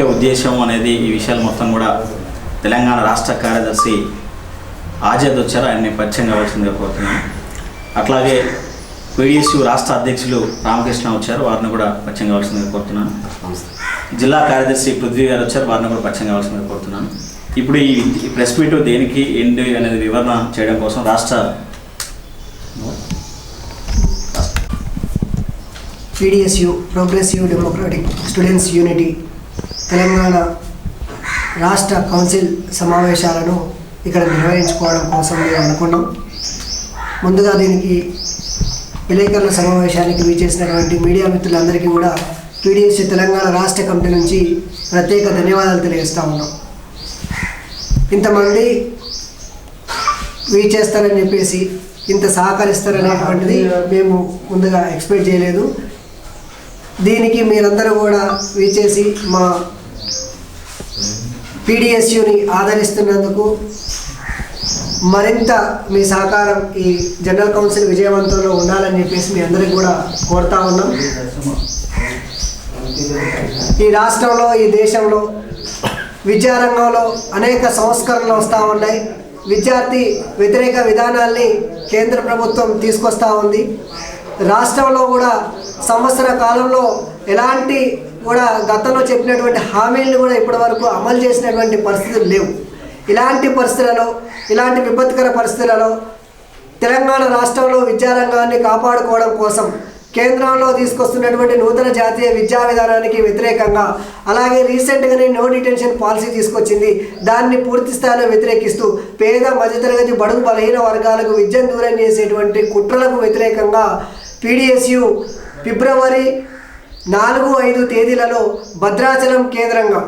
ముఖ్య ఉద్దేశం అనేది ఈ విషయాలు మొత్తం కూడా తెలంగాణ రాష్ట్ర కార్యదర్శి ఆజాద్ వచ్చారు. ఆయన్ని పరిచయం కావాల్సిందిగా కోరుతున్నాను. అట్లాగే పీడిఎస్యు రాష్ట్ర అధ్యక్షులు రామకృష్ణ వచ్చారు. వారిని కూడా పరిచయం కావాల్సిందిగా కోరుతున్నాను. జిల్లా కార్యదర్శి పృథ్వీ గారు వచ్చారు. వారిని కూడా పరిచయం కావాల్సిందిగా కోరుతున్నాను. ఇప్పుడు ఈ ప్రెస్ మీట్ దేనికి ఏంటి అనేది వివరణ చేయడం కోసం రాష్ట్ర PDSU progressive democratic students unity Telangana రాష్ట్ర కౌన్సిల్ సమావేశాలను ఇక్కడ నిర్వహించుకోవడం కోసం మేము అనుకున్నాం. ముందుగా దీనికి విలేకరుల సమావేశానికి వీచేసినటువంటి మీడియా మిత్రులందరికీ కూడా టీడీఎస్సీ తెలంగాణ రాష్ట్ర కమిటీ నుంచి ప్రత్యేక ధన్యవాదాలు తెలియజేస్తా ఉన్నాం. ఇంతమంది వీచేస్తారని చెప్పేసి ఇంత సహకరిస్తారనేటువంటిది మేము ముందుగా ఎక్స్పెక్ట్ చేయలేదు. దీనికి మీరందరూ కూడా వీచేసి మా పీడిఎస్యుని ఆదరిస్తున్నందుకు మరింత మీ సహకారం ఈ జనరల్ కౌన్సిల్ విజయవంతంలో ఉండాలని చెప్పేసి మీ అందరికి కూడా కోరుతా ఉన్నాం. ఈ రాష్ట్రంలో ఈ దేశంలో విద్యారంగంలో అనేక సంస్కరణలు వస్తూ ఉన్నాయి. విద్యార్థి వ్యతిరేక విధానాల్ని కేంద్ర ప్రభుత్వం తీసుకొస్తూ ఉంది. రాష్ట్రంలో కూడా సంవత్సర కాలంలో ఎలాంటి కూడా గతంలో చెప్పినటువంటి హామీలను కూడా ఇప్పటివరకు అమలు చేసినటువంటి పరిస్థితులు లేవు. ఇలాంటి పరిస్థితులలో ఇలాంటి విపత్కర పరిస్థితులలో తెలంగాణ రాష్ట్రంలో విద్యారంగాన్ని కాపాడుకోవడం కోసం కేంద్రంలో తీసుకొస్తున్నటువంటి నూతన జాతీయ విద్యా విధానానికి వ్యతిరేకంగా అలాగే రీసెంట్గానే నో డిటెన్షన్ పాలసీ తీసుకొచ్చింది. దాన్ని పూర్తి స్థాయిలో వ్యతిరేకిస్తూ పేద మధ్యతరగతి బడుగు బలహీన వర్గాలకు విద్యను దూరం చేసేటువంటి కుట్రలకు వ్యతిరేకంగా పీడిఎస్యు ఫిబ్రవరి నాలుగు ఐదు తేదీలలో భద్రాచలం కేంద్రంగా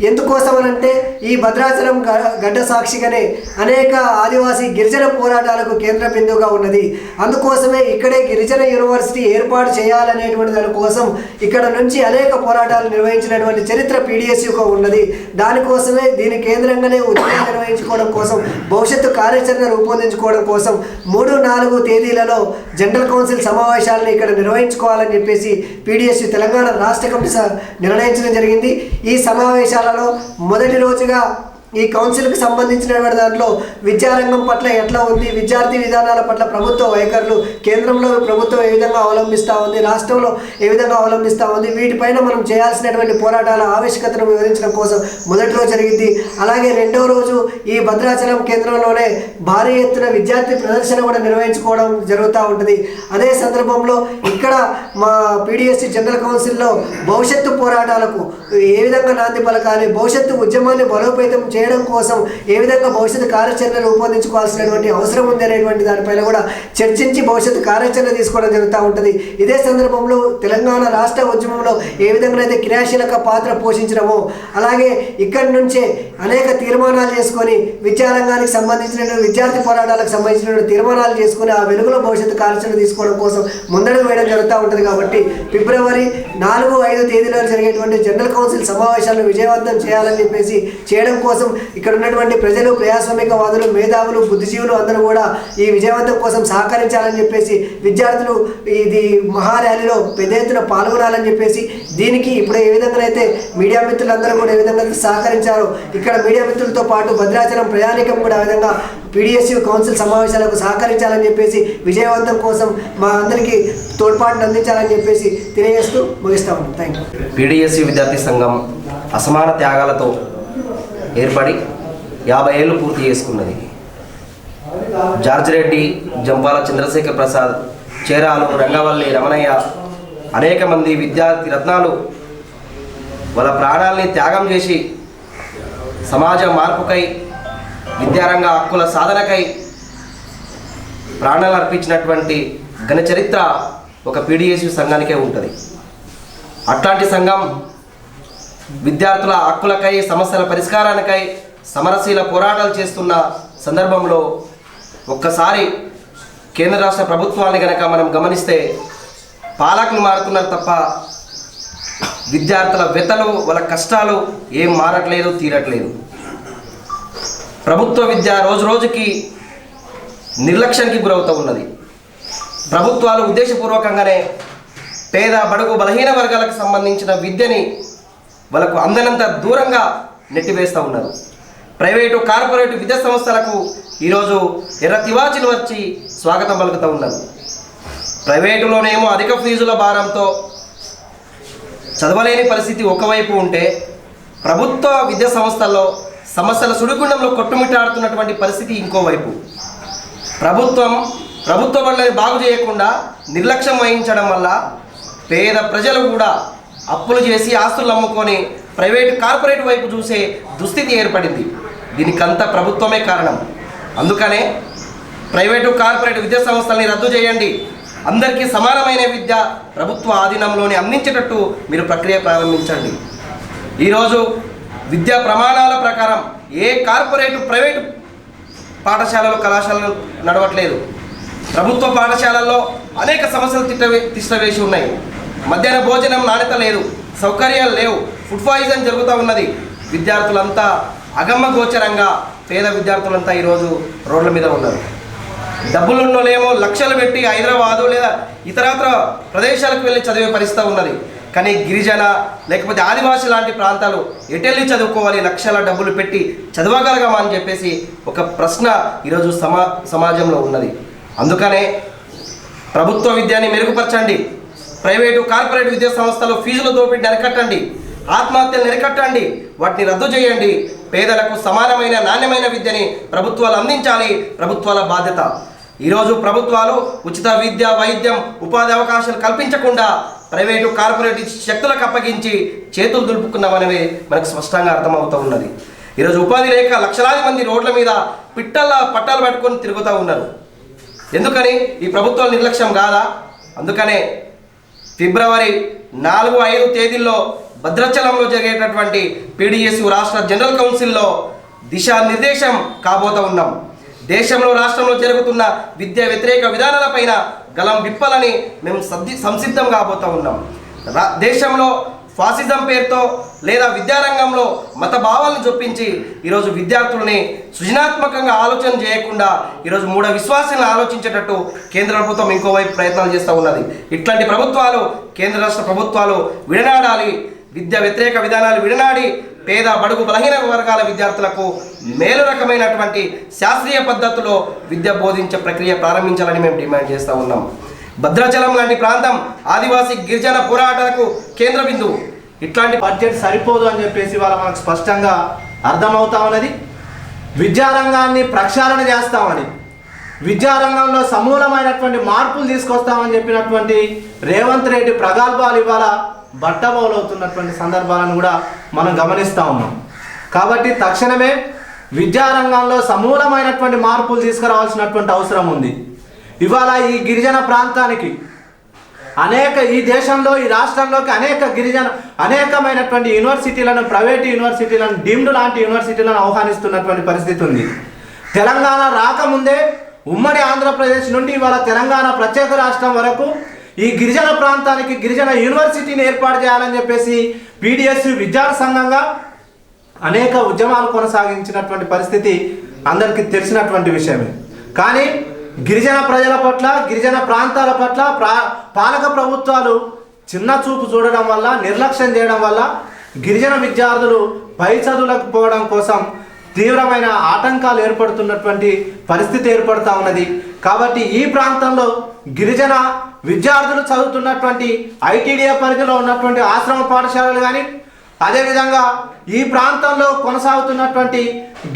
ఎందుకోసమనంటే ఈ భద్రాచలం గ- గడ్డ సాక్షిగానే అనేక ఆదివాసీ గిరిజన పోరాటాలకు కేంద్ర బిందువుగా ఉన్నది. అందుకోసమే ఇక్కడే గిరిజన యూనివర్సిటీ ఏర్పాటు చేయాలనేటువంటి దానికోసం ఇక్కడ నుంచి అనేక పోరాటాలు నిర్వహించినటువంటి చరిత్ర పీడిఎస్యుగా ఉన్నది. దానికోసమే దీని కేంద్రంగానే ఉద్యమం నిర్వహించుకోవడం కోసం భవిష్యత్తు కార్యాచరణ రూపొందించుకోవడం కోసం మూడు నాలుగు తేదీలలో జనరల్ కౌన్సిల్ సమావేశాలను ఇక్కడ నిర్వహించుకోవాలని చెప్పేసి పీడిఎస్యు తెలంగాణ రాష్ట్ర కమిటీ స- నిర్ణయించడం జరిగింది. ఈ సమావేశాలు సమావేశాలలో మొదటి రోజుగా ఈ కౌన్సిల్కి సంబంధించినటువంటి దాంట్లో విద్యారంగం పట్ల ఎట్లా ఉంది విద్యార్థి విధానాల పట్ల ప్రభుత్వ వైఖరులు కేంద్రంలో ప్రభుత్వం ఏ విధంగా అవలంబిస్తూ ఉంది రాష్ట్రంలో ఏ విధంగా అవలంబిస్తూ ఉంది వీటిపైన మనం చేయాల్సినటువంటి పోరాటాల ఆవశ్యకతను వివరించడం కోసం మొదటి రోజు జరిగింది. అలాగే రెండో రోజు ఈ భద్రాచలం కేంద్రంలోనే భారీ ఎత్తున విద్యార్థి ప్రదర్శన కూడా నిర్వహించుకోవడం జరుగుతూ ఉంటుంది. అదే సందర్భంలో ఇక్కడ మా పీడిఎస్సి జనరల్ కౌన్సిల్లో భవిష్యత్తు పోరాటాలకు ఏ విధంగా నాంది పలకాలి భవిష్యత్తు ఉద్యమాన్ని బలోపేతం చేయడం కోసం ఏ విధంగా భవిష్యత్తు కార్యాచరణ రూపొందించుకోవాల్సినటువంటి అవసరం ఉంది అనేటువంటి దానిపైన కూడా చర్చించి భవిష్యత్తు కార్యాచరణ తీసుకోవడం జరుగుతూ ఉంటుంది. ఇదే సందర్భంలో తెలంగాణ రాష్ట్ర ఉద్యమంలో ఏ విధంగా అయితే క్రియాశీలక పాత్ర పోషించడమో అలాగే ఇక్కడి నుంచే అనేక తీర్మానాలు చేసుకొని విద్యారంగానికి సంబంధించిన విద్యార్థి పోరాటాలకు సంబంధించిన తీర్మానాలు చేసుకొని ఆ వెలుగులో భవిష్యత్తు కార్యాచరణ తీసుకోవడం కోసం ముందడుగు వేయడం జరుగుతూ ఉంటుంది కాబట్టి ఫిబ్రవరి నాలుగు ఐదు తేదీలో జరిగేటువంటి జనరల్ కౌన్సిల్ సమావేశాలను విజయవంతం చేయాలని చెప్పేసి చేయడం కోసం ఇక్కడ ఉన్నటువంటి ప్రజలు ప్రజాస్వామికవాదులు మేధావులు బుద్ధిజీవులు అందరూ కూడా ఈ విజయవంతం కోసం సహకరించాలని చెప్పేసి విద్యార్థులు ఇది మహా ర్యాలీలో పెద్ద ఎత్తున పాల్గొనాలని చెప్పేసి దీనికి ఇప్పుడు ఏ విధంగా అయితే మీడియా మిత్రులందరూ కూడా ఏ విధంగా సహకరించారో ఇక్కడ మీడియా మిత్రులతో పాటు భద్రాచలం ప్రయాణికం కూడా ఆ విధంగా పీడిఎస్యు కౌన్సిల్ సమావేశాలకు సహకరించాలని చెప్పేసి విజయవంతం కోసం మా అందరికీ తోడ్పాటును అందించాలని చెప్పేసి తెలియజేస్తూ ముగిస్తాము. థ్యాంక్ యూ పీడిఎస్సి విద్యార్థి సంఘం అసమాన త్యాగాలతో ఏర్పడి యాభై ఏళ్ళు పూర్తి చేసుకున్నది. జార్జ్ రెడ్డి జంపాల చంద్రశేఖర్ ప్రసాద్ చేరాలు రంగవల్లి రమణయ్య అనేక మంది విద్యార్థి రత్నాలు వాళ్ళ ప్రాణాల్ని త్యాగం చేసి సమాజ మార్పుకై విద్యారంగ హక్కుల సాధనకై ప్రాణాలు అర్పించినటువంటి ఘన చరిత్ర ఒక పీడిఎస్యు సంఘానికే ఉంటుంది. అట్లాంటి సంఘం విద్యార్థుల హక్కులకై సమస్యల పరిష్కారానికై సమరశీల పోరాటాలు చేస్తున్న సందర్భంలో ఒక్కసారి కేంద్ర రాష్ట్ర ప్రభుత్వాన్ని కనుక మనం గమనిస్తే పాలకులు మారుతున్నారు తప్ప విద్యార్థుల వ్యతలు వాళ్ళ కష్టాలు ఏం మారట్లేదు తీరట్లేదు. ప్రభుత్వ విద్య రోజు రోజుకి నిర్లక్ష్యానికి గురవుతూ ఉన్నది. ప్రభుత్వాలు ఉద్దేశపూర్వకంగానే పేద బడుగు బలహీన వర్గాలకు సంబంధించిన విద్యని వాళ్ళకు అందనంత దూరంగా నెట్టివేస్తూ ఉన్నారు. ప్రైవేటు కార్పొరేట్ విద్యా సంస్థలకు ఈరోజు ఎర్ర తివాచీలు వచ్చి స్వాగతం పలుకుతూ ఉన్నారు. ప్రైవేటులోనేమో అధిక ఫీజుల భారంతో చదవలేని పరిస్థితి ఒకవైపు ఉంటే ప్రభుత్వ విద్యా సంస్థల్లో సమస్యల సుడిగుండంలో కొట్టుమిట్టాడుతున్నటువంటి పరిస్థితి ఇంకోవైపు. ప్రభుత్వం ప్రభుత్వ పనులను బాగు చేయకుండా నిర్లక్ష్యం వహించడం వల్ల పేద ప్రజలు కూడా అప్పులు చేసి ఆస్తులు అమ్ముకొని ప్రైవేట్ కార్పొరేట్ వైపు చూసే దుస్థితి ఏర్పడింది. దీనికంతా ప్రభుత్వమే కారణం. అందుకనే ప్రైవేటు కార్పొరేట్ విద్యా సంస్థల్ని రద్దు చేయండి. అందరికీ సమానమైన విద్య ప్రభుత్వ ఆధీనంలోనే అందించేటట్టు మీరు ప్రక్రియ ప్రారంభించండి. ఈరోజు విద్యా ప్రమాణాల ప్రకారం ఏ కార్పొరేట్ ప్రైవేటు పాఠశాలలు కళాశాలలు నడవట్లేదు. ప్రభుత్వ పాఠశాలల్లో అనేక సమస్యలు తిట్టవే తిష్టవేసి ఉన్నాయి. మధ్యాహ్న భోజనం నాణ్యత లేదు సౌకర్యాలు లేవు ఫుడ్ పాయిజన్ జరుగుతూ ఉన్నది. విద్యార్థులంతా అగమ్మగోచరంగా పేద విద్యార్థులంతా ఈరోజు రోడ్ల మీద ఉన్నారు. డబ్బులున్నోళ్ళేమో లక్షలు పెట్టి హైదరాబాదు లేదా ఇతరత్ర ప్రదేశాలకు వెళ్ళి చదివే పరిస్థితి ఉన్నది. కానీ గిరిజన లేకపోతే ఆదివాసి లాంటి ప్రాంతాలు ఎటెళ్ళి చదువుకోవాలి లక్షల డబ్బులు పెట్టి చదవగలగమా అని చెప్పేసి ఒక ప్రశ్న ఈరోజు సమా సమాజంలో ఉన్నది. అందుకనే ప్రభుత్వ విద్యని మెరుగుపరచండి. ప్రైవేటు కార్పొరేట్ విద్యా సంస్థలు ఫీజుల దోపిడి అరికట్టండి. ఆత్మహత్యలు అరికట్టండి వాటిని రద్దు చేయండి. పేదలకు సమానమైన నాణ్యమైన విద్యని ప్రభుత్వాలు అందించాలి. ప్రభుత్వాల బాధ్యత. ఈరోజు ప్రభుత్వాలు ఉచిత విద్య వైద్యం ఉపాధి అవకాశాలు కల్పించకుండా ప్రైవేటు కార్పొరేట్ శక్తులకు అప్పగించి చేతులు దులుపుకున్నామనేవి మనకు స్పష్టంగా అర్థమవుతూ ఉన్నది. ఈరోజు ఉపాధి లేక లక్షలాది మంది రోడ్ల మీద పిట్టల్లా పట్టాలు పట్టుకొని తిరుగుతూ ఉన్నారు. ఎందుకని? ఈ ప్రభుత్వాల నిర్లక్ష్యం కాదా? అందుకనే ఫిబ్రవరి నాలుగు ఐదు తేదీల్లో భద్రాచలంలో జరిగేటటువంటి పీడిఎస్యు రాష్ట్ర జనరల్ కౌన్సిల్లో దిశానిర్దేశం కాబోతా ఉన్నాం. దేశంలో రాష్ట్రంలో జరుగుతున్న విద్యా వ్యతిరేక విధానాలపైన గలం విప్పలని మేము సద్ది సంసిద్ధం కాబోతా ఉన్నాం. రా దేశంలో ఫాసిజం పేరుతో లేదా విద్యారంగంలో మత భావాలను చొప్పించి ఈరోజు విద్యార్థులని సృజనాత్మకంగా ఆలోచన చేయకుండా ఈరోజు మూఢ విశ్వాసాలను ఆలోచించేటట్టు కేంద్ర ప్రభుత్వం ఇంకోవైపు ప్రయత్నాలు చేస్తూ ఉన్నది. ఇట్లాంటి ప్రభుత్వాలు కేంద్ర రాష్ట్ర ప్రభుత్వాలు విడనాడాలి. విద్య వ్యతిరేక విధానాలు విడనాడి పేద బడుగు బలహీన వర్గాల విద్యార్థులకు మేలు రకమైనటువంటి శాస్త్రీయ పద్ధతిలో విద్య బోధించే ప్రక్రియ ప్రారంభించాలని మేము డిమాండ్ చేస్తూ ఉన్నాం. భద్రాచలం లాంటి ప్రాంతం ఆదివాసీ గిరిజన పోరాటాలకు కేంద్ర బిందువు. ఇట్లాంటి బడ్జెట్ సరిపోదు అని చెప్పేసి వాళ్ళ మనకు స్పష్టంగా అర్థమవుతా ఉన్నది. విద్యారంగాన్ని ప్రక్షాళన చేస్తామని విద్యారంగంలో సమూలమైనటువంటి మార్పులు తీసుకొస్తామని చెప్పినటువంటి రేవంత్ రెడ్డి ప్రగల్భాలు ఇవాళ బట్టబౌలవుతున్నటువంటి సందర్భాలను కూడా మనం గమనిస్తూ ఉన్నాం. కాబట్టి తక్షణమే విద్యారంగంలో సమూలమైనటువంటి మార్పులు తీసుకురావాల్సినటువంటి అవసరం ఉంది. ఇవాళ ఈ గిరిజన ప్రాంతానికి అనేక ఈ దేశంలో ఈ రాష్ట్రంలోకి అనేక గిరిజన అనేకమైనటువంటి యూనివర్సిటీలను ప్రైవేట్ యూనివర్సిటీలను డీమ్డ్ లాంటి యూనివర్సిటీలను ఆహ్వానిస్తున్నటువంటి పరిస్థితి ఉంది. తెలంగాణ రాకముందే ఉమ్మడి ఆంధ్రప్రదేశ్ నుండి ఇవాళ తెలంగాణ ప్రత్యేక రాష్ట్రం వరకు ఈ గిరిజన ప్రాంతానికి గిరిజన యూనివర్సిటీని ఏర్పాటు చేయాలని చెప్పేసి పీడిఎస్ విద్యార్థి సంఘంగా అనేక ఉద్యమాలు కొనసాగించినటువంటి పరిస్థితి అందరికీ తెలిసినటువంటి విషయమే. కానీ గిరిజన ప్రజల పట్ల గిరిజన ప్రాంతాల పట్ల ప్రా పాలక ప్రభుత్వాలు చిన్న చూపు చూడడం వల్ల నిర్లక్ష్యం చేయడం వల్ల గిరిజన విద్యార్థులు పై చదువులకు పోవడం కోసం తీవ్రమైన ఆటంకాలు ఏర్పడుతున్నటువంటి పరిస్థితి ఏర్పడుతూ ఉన్నది. కాబట్టి ఈ ప్రాంతంలో గిరిజన విద్యార్థులు చదువుతున్నటువంటి ఐటీడీఏ పరిధిలో ఉన్నటువంటి ఆశ్రమ పాఠశాలలు కానీ అదేవిధంగా ఈ ప్రాంతంలో కొనసాగుతున్నటువంటి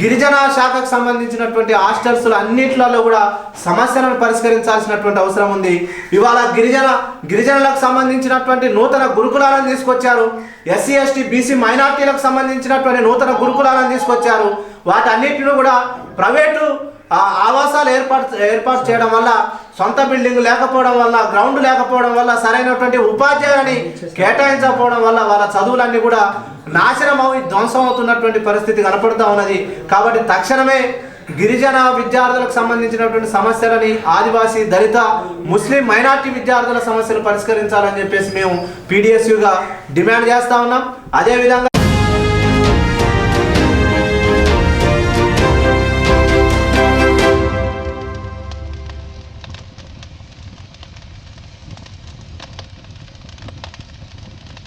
గిరిజన శాఖకు సంబంధించినటువంటి హాస్టల్స్లు అన్నిట్లలో కూడా సమస్యలను పరిష్కరించాల్సినటువంటి అవసరం ఉంది. ఇవాళ గిరిజన గిరిజనులకు సంబంధించినటువంటి నూతన గురుకులాలను తీసుకొచ్చారు. ఎస్సీ ఎస్టీ బీసీ మైనార్టీలకు సంబంధించినటువంటి నూతన గురుకులాలను తీసుకొచ్చారు. వాటన్నిటిని కూడా ప్రైవేటు ఆవాసాలు ఏర్పాటు ఏర్పాటు చేయడం వల్ల సొంత బిల్డింగ్ లేకపోవడం వల్ల గ్రౌండ్ లేకపోవడం వల్ల సరైనటువంటి ఉపాధ్యాయుని కేటాయించకపోవడం వల్ల వాళ్ళ చదువులన్నీ కూడా నాశనం అవి ధ్వంసం అవుతున్నటువంటి పరిస్థితి కనపడుతూ ఉన్నది. కాబట్టి తక్షణమే గిరిజన విద్యార్థులకు సంబంధించినటువంటి సమస్యలని ఆదివాసీ దళిత ముస్లిం మైనార్టీ విద్యార్థుల సమస్యలు పరిష్కరించాలని చెప్పేసి మేము పీడిఎస్యుగా డిమాండ్ చేస్తా ఉన్నాం. అదేవిధంగా